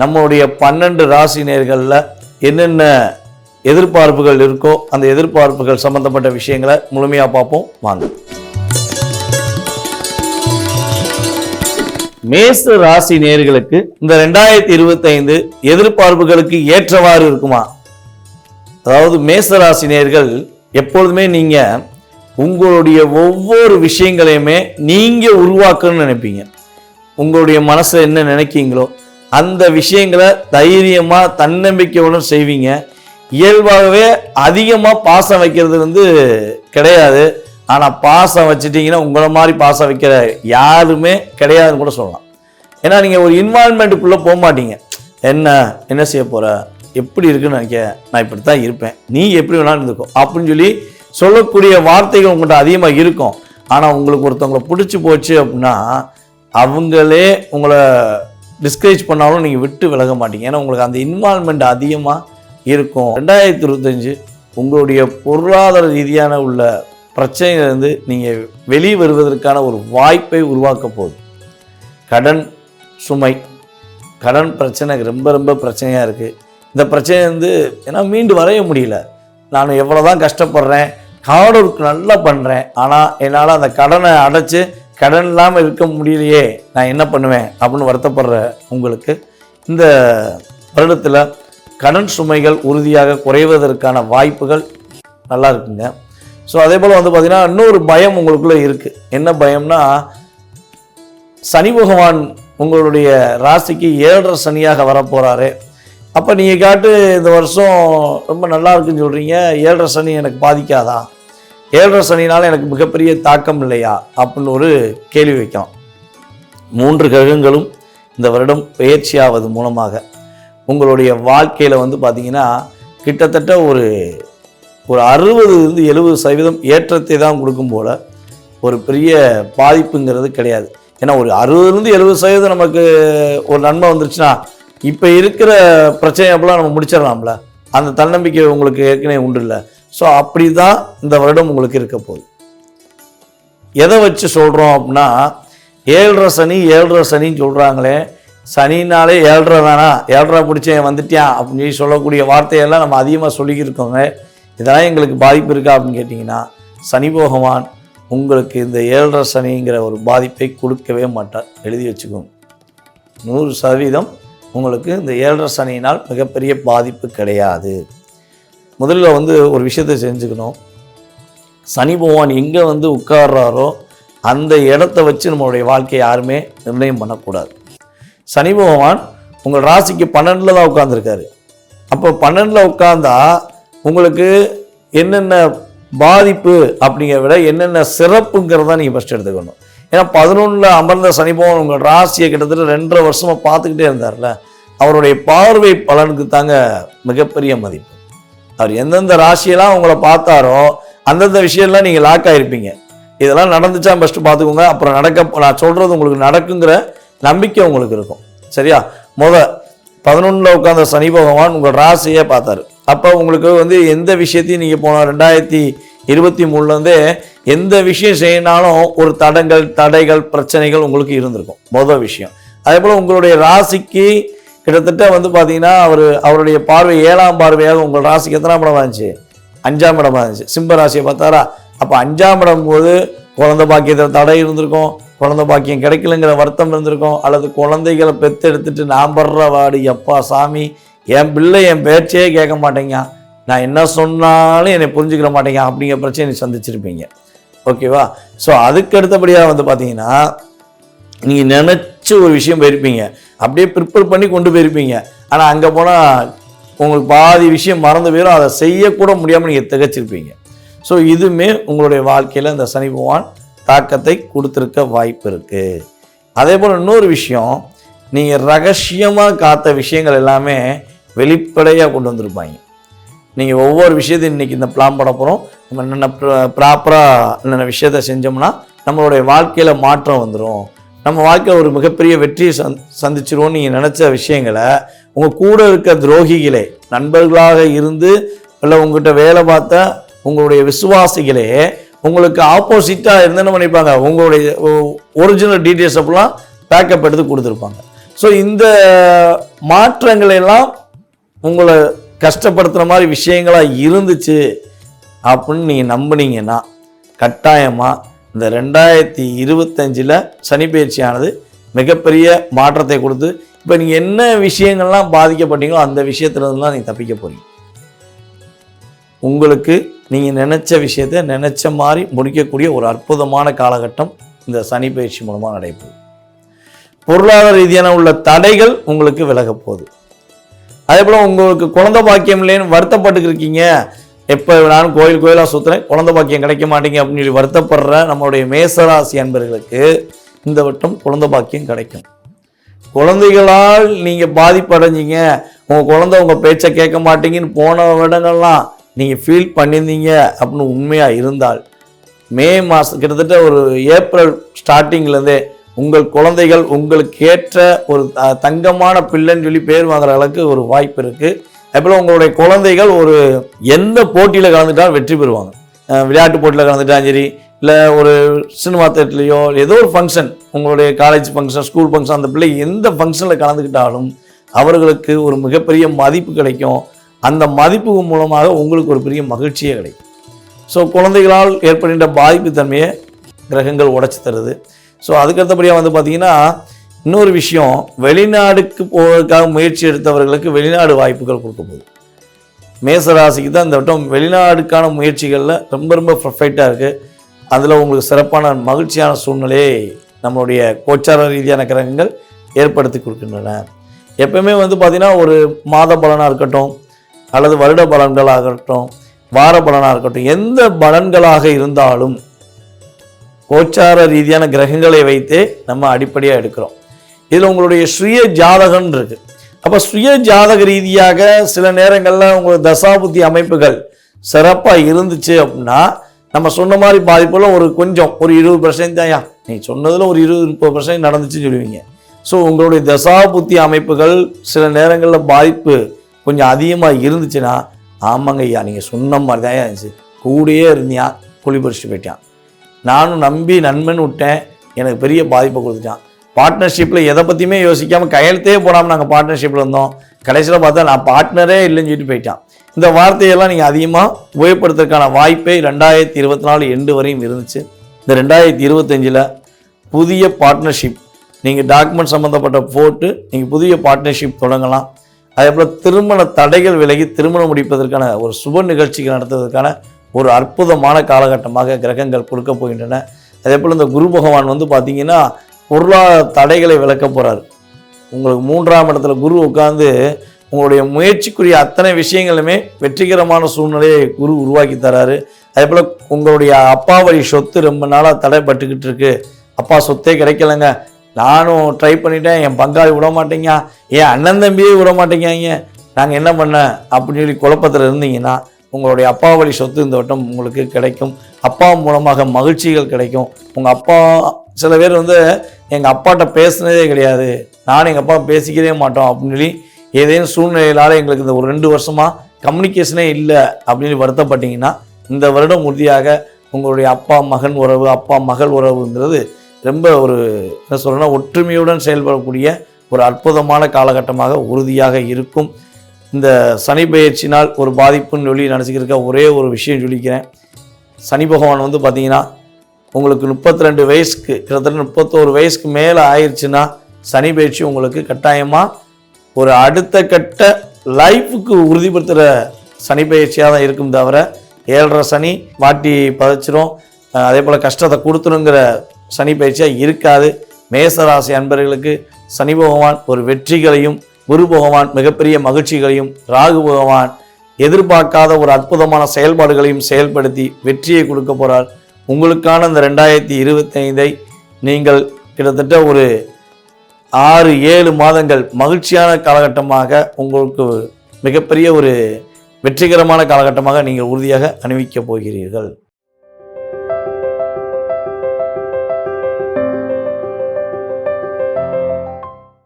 நம்மளுடைய பன்னெண்டு ராசி நேர்களில் என்னென்ன எதிர்பார்ப்புகள் இருக்கோ அந்த எதிர்பார்ப்புகள் சம்பந்தப்பட்ட விஷயங்களை முழுமையாக பார்ப்போம். வாங்க. மேச ராசி நேர்களுக்கு இந்த ரெண்டாயிரத்தி இருபத்தைந்து எதிர்பார்ப்புகளுக்கு ஏற்றவாறு இருக்குமா? அதாவது மேச ராசி நேர்கள் எப்பொழுதுமே நீங்க உங்களுடைய ஒவ்வொரு விஷயங்களையுமே நீங்க உருவாக்கணும்னு நினைப்பீங்க. உங்களுடைய மனசுல என்ன நினைக்கீங்களோ அந்த விஷயங்களை தைரியமாக தன்னம்பிக்கையுடன் செய்வீங்க. இயல்பாகவே அதிகமாக பாசம் வைக்கிறது வந்து கிடையாது. ஆனால் பாசம் வச்சுட்டிங்கன்னா உங்களை மாதிரி பாசம் வைக்கிற யாருமே கிடையாதுன்னு கூட சொல்லலாம். ஏன்னா நீங்கள் ஒரு இன்வால்மெண்ட்டுக்குள்ளே போக மாட்டீங்க. என்ன என்ன செய்ய போகிற எப்படி இருக்குன்னு நினைக்க நான் இப்படி தான் இருப்பேன். நீ எப்படி வேணாலும் இருந்துக்கோ. அப்படின்னு சொல்லி சொல்லக்கூடிய வார்த்தைகள் உங்கள்கிட்ட அதிகமாக இருக்கும். ஆனால் உங்களுக்கு ஒருத்தவங்களை பிடிச்சி போச்சு அப்படின்னா அவங்களே உங்களை டிஸ்கரேஜ் பண்ணாலும் நீங்கள் விட்டு விலக மாட்டீங்க. ஏன்னா உங்களுக்கு அந்த இன்வால்மெண்ட் அதிகமாக இருக்கும். ரெண்டாயிரத்தி இருபத்தஞ்சு உங்களுடைய பொருளாதார ரீதியான உள்ள பிரச்சனையிலேருந்து நீங்கள் வெளியே வருவதற்கான ஒரு வாய்ப்பை உருவாக்க போகுது. கடன் சுமை கடன் பிரச்சனை ரொம்ப ரொம்ப பிரச்சனையாக இருக்குது இந்த பிரச்சனை வந்து ஏன்னா மீண்டு வரைய முடியல. நான் எவ்வளோ தான் கஷ்டப்படுறேன் ஹார்ட் ஒர்க் நல்லா பண்ணுறேன் ஆனால் என்னால் அந்த கடனை அடைச்சி கடன் இல்லாமல் இருக்க முடியலையே நான் என்ன பண்ணுவேன் அப்படின்னு வருத்தப்படுற உங்களுக்கு இந்த வருடத்தில் கடன் சுமைகள் உறுதியாக குறைவதற்கான வாய்ப்புகள் நல்லா இருக்குங்க. ஸோ அதே போல் வந்து பார்த்திங்கன்னா இன்னொரு பயம் உங்களுக்குள்ளே இருக்குது என்ன பயம்னா சனி பகவான் உங்களுடைய ராசிக்கு ஏழரை சனியாக வரப்போகிறாரு அப்போ நீங்கள் காட்டு இந்த வருஷம் ரொம்ப நல்லா இருக்குன்னு சொல்கிறீங்க ஏழரை சனி எனக்கு பாதிக்காதா? ஏழரை சனினால் எனக்கு மிகப்பெரிய தாக்கம் இல்லையா? அப்படின்னு ஒரு கேள்வி வைக்கலாம். மூன்று கிரகங்களும் இந்த வருடம் பயிற்சியாவது மூலமாக உங்களுடைய வாழ்க்கையில் வந்து பார்த்தீங்கன்னா கிட்டத்தட்ட ஒரு ஒரு அறுபது இருந்து எழுபது சதவீதம் ஏற்றத்தை தான் கொடுக்கும் போல் ஒரு பெரிய பாதிப்புங்கிறது கிடையாது. ஏன்னா ஒரு அறுபதுலேருந்து எழுபது சதவீதம் நமக்கு ஒரு நன்மை வந்துருச்சுன்னா இப்போ இருக்கிற பிரச்சனை அப்பெல்லாம் நம்ம முடிச்சிடலாம்ல? அந்த தன்னம்பிக்கை உங்களுக்கு ஏற்கனவே உண்டு இல்லை? ஸோ அப்படி தான் இந்த வருடம் உங்களுக்கு இருக்க போகுது. எதை வச்சு சொல்கிறோம் அப்படின்னா ஏழரை சனி ஏழரை சனின்னு சொல்கிறாங்களே சனினாலே ஏழரை தானா? ஏழரை பிடிச்சேன் வந்துட்டியான் அப்படின்னு சொல்லி சொல்லக்கூடிய வார்த்தையெல்லாம் நம்ம அதிகமாக சொல்லிக்கிருக்கோங்க. இதெல்லாம் எங்களுக்கு பாதிப்பு இருக்கா அப்படின்னு கேட்டிங்கன்னா சனி பகவான் உங்களுக்கு இந்த ஏழரை சனிங்கிற ஒரு பாதிப்பை கொடுக்கவே மாட்டார். எழுதி வச்சுக்கோங்க. நூறு சதவீதம் உங்களுக்கு இந்த ஏழரை சனியினால் மிகப்பெரிய பாதிப்பு கிடையாது. முதல்ல வந்து ஒரு விஷயத்தை செஞ்சுக்கணும். சனி பகவான் எங்கே வந்து உட்கார்றாரோ அந்த இடத்த வச்சு நம்மளுடைய வாழ்க்கையை யாருமே நிர்ணயம் பண்ணக்கூடாது. சனி பகவான் உங்கள் ராசிக்கு பன்னெண்டில் தான் உட்காந்துருக்காரு அப்போ பன்னெண்டில் உட்காந்தா உங்களுக்கு என்னென்ன பாதிப்பு அப்படிங்கிற விட என்னென்ன சிறப்புங்கிறத நீங்கள் ஃபஸ்ட் எடுத்துக்கணும். ஏன்னா பதினொன்றில் அமர்ந்த சனி பகவான் உங்கள் ராசியை கிட்டத்தட்ட ரெண்டரை வருஷமாக பார்த்துக்கிட்டே இருந்தார்ல அவருடைய பார்வை பலனுக்கு தாங்க மிகப்பெரிய மதிப்பு. அவர் எந்தெந்த ராசியெல்லாம் உங்களை பார்த்தாரோ அந்தந்த விஷயம்லாம் நீங்கள் லாக் ஆகிருப்பீங்க இதெல்லாம் நடந்துச்சா ஃபஸ்ட்டு பார்த்துக்கோங்க. அப்புறம் நடக்க நான் சொல்கிறது உங்களுக்கு நடக்குங்கிற நம்பிக்கை உங்களுக்கு இருக்கும். சரியா? முத பதினொன்றில் உட்காந்த சனி பகவான் உங்கள் ராசியே பார்த்தாரு. அப்போ உங்களுக்கு வந்து எந்த விஷயத்தையும் நீங்கள் போன ரெண்டாயிரத்தி இருபத்தி மூணுலேருந்தே எந்த விஷயம் செய்யினாலும் ஒரு தடங்கள் தடைகள் பிரச்சனைகள் உங்களுக்கு இருந்திருக்கும். மொதல் விஷயம். அதே போல் உங்களுடைய ராசிக்கு கிட்டத்தட்ட வந்து பார்த்தீங்கன்னா அவர் அவருடைய பார்வை ஏழாம் பார்வையாக உங்கள் ராசிக்கு எத்தனாம் இடமா இருந்துச்சு? அஞ்சாம் இடமா இருந்துச்சு. சிம்ப ராசியை பார்த்தாரா? அப்போ அஞ்சாம் இடம் போது குழந்தை பாக்கியத்தில் தடை இருந்திருக்கும். குழந்தை பாக்கியம் கிடைக்கலங்கிற வருத்தம் இருந்திருக்கும். அல்லது குழந்தைகளை பெற்று எடுத்துட்டு நான் படுற வாடு எப்பா சாமி என் பிள்ளை என் பேச்சே கேட்க மாட்டேங்க. நான் என்ன சொன்னாலும் என்னை புரிஞ்சுக்கிற மாட்டேங்க. அப்படிங்கிற பிரச்சனை சந்திச்சிருப்பீங்க. ஓகேவா? ஸோ அதுக்கு அடுத்தபடியாக வந்து பார்த்தீங்கன்னா நீங்கள் நினச்ச ஒரு விஷயம் போயிருப்பீங்க. அப்படியே ப்ரிப்பேர் பண்ணி கொண்டு போயிருப்பீங்க. ஆனால் அங்கே போனால் உங்களுக்கு பாதி விஷயம் மறந்து போயிடும் அதை செய்யக்கூட முடியாமல் நீங்கள் திகச்சிருப்பீங்க. ஸோ இதுவுமே உங்களுடைய வாழ்க்கையில் இந்த சனி பகவான் தாக்கத்தை கொடுத்துருக்க வாய்ப்பு இருக்குது அதே போல் இன்னொரு விஷயம் நீங்கள் ரகசியமாக காத்த விஷயங்கள் எல்லாமே வெளிப்படையாக கொண்டு வந்திருப்பாங்க. நீங்கள் ஒவ்வொரு விஷயத்தையும் இன்றைக்கி இந்த பிளான் பண்ண போகிறோம் நம்ம என்னென்ன ப்ராப்பராக என்னென்ன விஷயத்த செஞ்சோம்னா நம்மளுடைய வாழ்க்கையில் மாற்றம் வந்துடும் நம்ம வாழ்க்கையில் ஒரு மிகப்பெரிய வெற்றியை சந் சந்திச்சிருவோம்னு நீங்கள் நினச்ச விஷயங்களை உங்கள் கூட இருக்க துரோகிகளே நண்பர்களாக இருந்து இல்லை உங்கள்கிட்ட வேலை பார்த்த உங்களுடைய விசுவாசிகளே உங்களுக்கு ஆப்போசிட்டாக இருந்து என்ன பண்ணியிருப்பாங்க உங்களுடைய ஒரிஜினல் டீட்டெயில்ஸ் அப்படிலாம் பேக்கப் எடுத்து கொடுத்துருப்பாங்க. ஸோ இந்த மாற்றங்களெல்லாம் உங்களை கஷ்டப்படுத்துகிற மாதிரி விஷயங்களாக இருந்துச்சு அப்படின்னு நீங்கள் நம்புனீங்கன்னா கட்டாயமாக இந்த ரெண்டாயிரத்தி இருபத்தஞ்சில் சனிப்பயிற்சியானது மிகப்பெரிய மாற்றத்தை கொடுத்து இப்போ நீங்கள் என்ன விஷயங்கள்லாம் பாதிக்கப்பட்டீங்களோ அந்த விஷயத்துலலாம் நீங்கள் தப்பிக்க போறீங்க. உங்களுக்கு நீங்கள் நினச்ச விஷயத்தை நினச்ச மாதிரி முடிக்கக்கூடிய ஒரு அற்புதமான காலகட்டம் இந்த சனி பயிற்சி மூலமாக நடைபெறும். பொருளாதார ரீதியான உள்ள தடைகள் உங்களுக்கு விலகப்போகுது அதே போல் உங்களுக்கு குழந்தை பாக்கியம் இல்லைன்னு வருத்தப்பட்டு இருக்கீங்க. எப்போ வேணாலும் கோயில் கோயிலாக சுற்றுறேன் குழந்தை பாக்கியம் கிடைக்க மாட்டேங்க அப்படின்னு சொல்லி வருத்தப்படுற நம்மளுடைய மேசராசி அன்பர்களுக்கு இந்த வட்டம் குழந்தை பாக்கியம் கிடைக்கும். குழந்தைகளால் நீங்கள் பாதிப்படைஞ்சிங்க. உங்கள் குழந்தை உங்கள் பேச்சை கேட்க மாட்டீங்கன்னு போன இடங்கள்லாம் நீங்கள் ஃபீல் பண்ணியிருந்தீங்க அப்படின்னு உண்மையாக இருந்தால் மே மாதம் கிட்டத்தட்ட ஒரு ஏப்ரல் ஸ்டார்டிங்லேருந்தே உங்கள் குழந்தைகள் உங்களுக்கு ஏற்ற ஒரு த- தங்கமான பிள்ளைன்னு சொல்லி பேர் வாங்குற அளவுக்கு ஒரு வாய்ப்பு இருக்குது அதேபோல் உங்களுடைய குழந்தைகள் ஒரு எந்த போட்டியில் கலந்துட்டாலும் வெற்றி பெறுவாங்க. விளையாட்டு போட்டியில் கலந்துட்டாலும் சரி இல்லை ஒரு சினிமா தேட்டர்லேயோ ஏதோ ஒரு ஃபங்க்ஷன் உங்களுடைய காலேஜ் ஃபங்க்ஷன் ஸ்கூல் ஃபங்க்ஷன் அந்த பிள்ளை எந்த ஃபங்க்ஷனில் கலந்துக்கிட்டாலும் அவர்களுக்கு ஒரு மிகப்பெரிய மதிப்பு கிடைக்கும். அந்த மதிப்பு மூலமாக உங்களுக்கு ஒரு பெரிய மகிழ்ச்சியே கிடைக்கும். ஸோ குழந்தைகளால் ஏற்படுகின்ற பாதிப்பு தன்மையை கிரகங்கள் உடைச்சி தருது. ஸோ அதுக்கடுத்தபடியாக வந்து பார்த்திங்கன்னா இன்னொரு விஷயம் வெளிநாடுக்கு போவதற்காக முயற்சி எடுத்தவர்களுக்கு வெளிநாடு வாய்ப்புகள் கொடுக்க போகுது. மேசராசிக்கு தான் இந்த வட்டம் வெளிநாடுக்கான முயற்சிகளில் ரொம்ப ரொம்ப பர்ஃபெக்டாக இருக்குது அதில் உங்களுக்கு சிறப்பான மகிழ்ச்சியான சூழ்நிலையை நம்மளுடைய கோச்சார ரீதியான கிரகங்கள் ஏற்படுத்தி கொடுக்கின்றன. எப்பயுமே வந்து பார்த்திங்கன்னா ஒரு மாத பலனாக இருக்கட்டும் அல்லது வருட பலன்களாக இருக்கட்டும் வார பலனாக இருக்கட்டும் எந்த பலன்களாக இருந்தாலும் கோச்சார ரீதியான கிரகங்களை வைத்தே நம்ம அடிப்படையாக எடுக்கிறோம். இதில் உங்களுடைய சுய ஜாதகம்னு இருக்கு அப்போ சுய ஜாதக ரீதியாக சில நேரங்களில் உங்களுக்கு தசாபுத்தி அமைப்புகள் சிறப்பாக இருந்துச்சு அப்படின்னா நம்ம சொன்ன மாதிரி பாதிப்பில் ஒரு கொஞ்சம் ஒரு இருபது பர்சன்ட் தான்யா நீ சொன்னதில் ஒரு இருபது முப்பது பர்சன்ட் நடந்துச்சுன்னு சொல்லுவீங்க. ஸோ உங்களுடைய தசாபுத்தி அமைப்புகள் சில நேரங்களில் பாதிப்பு கொஞ்சம் அதிகமாக இருந்துச்சுன்னா ஆமாங்க ஐயா நீங்கள் சொன்ன மாதிரி தான் இருந்துச்சு. கூடயே இருந்தியா? குழி போயிட்டான். நானும் நம்பி நண்பன் விட்டேன். எனக்கு பெரிய பாதிப்பை கொடுத்துட்டான். பார்ட்னர்ஷிப்பில் எதை பற்றியுமே யோசிக்காமல் கையெழுத்தே போடாமல் நாங்கள் பார்ட்னர்ஷிப்பில் இருந்தோம். கடைசியில் பார்த்தா நான் பார்ட்னரே இல்லைன்னு சொல்லிட்டு போயிட்டான். இந்த வார்த்தையெல்லாம் நீங்கள் அதிகமாக உபயோகப்படுத்துறதுக்கான வாய்ப்பே ரெண்டாயிரத்தி இருபத்தி நாலு எண்டு வரையும் இருந்துச்சு. இந்த ரெண்டாயிரத்தி இருபத்தஞ்சில் புதிய பார்ட்னர்ஷிப் நீங்கள் டாக்குமெண்ட் சம்மந்தப்பட்ட போட்டு நீங்கள் புதிய பார்ட்னர்ஷிப் தொடங்கலாம். அதே போல் திருமண தடைகள் விலகி திருமணம் முடிப்பதற்கான ஒரு சுப நிகழ்ச்சிகள் நடத்துவதற்கான ஒரு அற்புதமான காலகட்டமாக கிரகங்கள் கொடுக்க போகின்றன. அதே போல் இந்த குரு பகவான் வந்து பார்த்தீங்கன்னா பொருளாதார தடைகளை விளக்க போகிறார் உங்களுக்கு மூன்றாம் இடத்துல குரு உட்காந்து உங்களுடைய முயற்சிக்குரிய அத்தனை விஷயங்களுமே வெற்றிகரமான சூழ்நிலையை குரு உருவாக்கி தராரு. அதே போல் உங்களுடைய அப்பா வழி சொத்து ரொம்ப நாளாக தடைப்பட்டுக்கிட்டு இருக்கு. அப்பா சொத்தே கிடைக்கலங்க. நானும் ட்ரை பண்ணிட்டேன். என் பங்காளி விட மாட்டேங்க என் அண்ணன் தம்பியே விட மாட்டேங்காங்க நாங்கள் என்ன பண்ண? அப்படின்னு சொல்லி குழப்பத்தில் இருந்தீங்கன்னா உங்களுடைய அப்பா வழி சொத்து இந்த வட்டம் உங்களுக்கு கிடைக்கும். அப்பா மூலமாக மகிழ்ச்சிகள் கிடைக்கும். உங்கள் அப்பா சில பேர் வந்து எங்கள் அப்பாட்ட பேசுனதே கிடையாது. நானும் எங்கள் அப்பா பேசிக்கவே மாட்டோம் அப்படின்னு சொல்லி ஏதேனும் சூழ்நிலையிலால் எங்களுக்கு இந்த ஒரு ரெண்டு வருஷமாக கம்யூனிகேஷனே இல்லை அப்படின்னு வருத்தப்பட்டீங்கன்னா இந்த வருடம் உறுதியாக உங்களுடைய அப்பா மகன் உறவு அப்பா மகள் உறவுங்கிறது ரொம்ப ஒரு என்ன சொல்கிறேன்னா ஒற்றுமையுடன் செயல்படக்கூடிய ஒரு அற்புதமான காலகட்டமாக உறுதியாக இருக்கும். இந்த சனி பயிற்சினால் ஒரு பாதிப்புன்னு சொல்லி நினச்சிக்கிருக்க ஒரே ஒரு விஷயம் சொல்லிக்கிறேன். சனி பகவான் வந்து பார்த்திங்கன்னா உங்களுக்கு முப்பத்தி ரெண்டு வயசுக்கு கிட்டத்தட்ட முப்பத்தோரு வயசுக்கு மேலே ஆயிடுச்சுன்னா சனி பயிற்சி உங்களுக்கு கட்டாயமாக ஒரு அடுத்த கட்ட லைஃபுக்கு உறுதிப்படுத்துகிற சனி பயிற்சியாக தான் இருக்கும் தவிர ஏழரை சனி வாட்டி பதைச்சிரும். அதே போல் கஷ்டத்தை கொடுத்துருங்கிற சனி பயிற்சியாக இருக்காது. மேசராசி அன்பர்களுக்கு சனி பகவான் ஒரு வெற்றிகளையும் குரு பகவான் மிகப்பெரிய மகிழ்ச்சிகளையும் ராகு பகவான் எதிர்பார்க்காத ஒரு அற்புதமான செயல்பாடுகளையும் செயல்படுத்தி வெற்றியை கொடுக்க போகிறார் உங்களுக்கான இந்த ரெண்டாயிரத்தி இருபத்தைந்தை நீங்கள் கிட்டத்தட்ட ஒரு ஆறு ஏழு மாதங்கள் மகிழ்ச்சியான காலகட்டமாக உங்களுக்கு மிகப்பெரிய ஒரு வெற்றிகரமான காலகட்டமாக நீங்கள் உறுதியாக அணிவிக்கப் போகிறீர்கள்.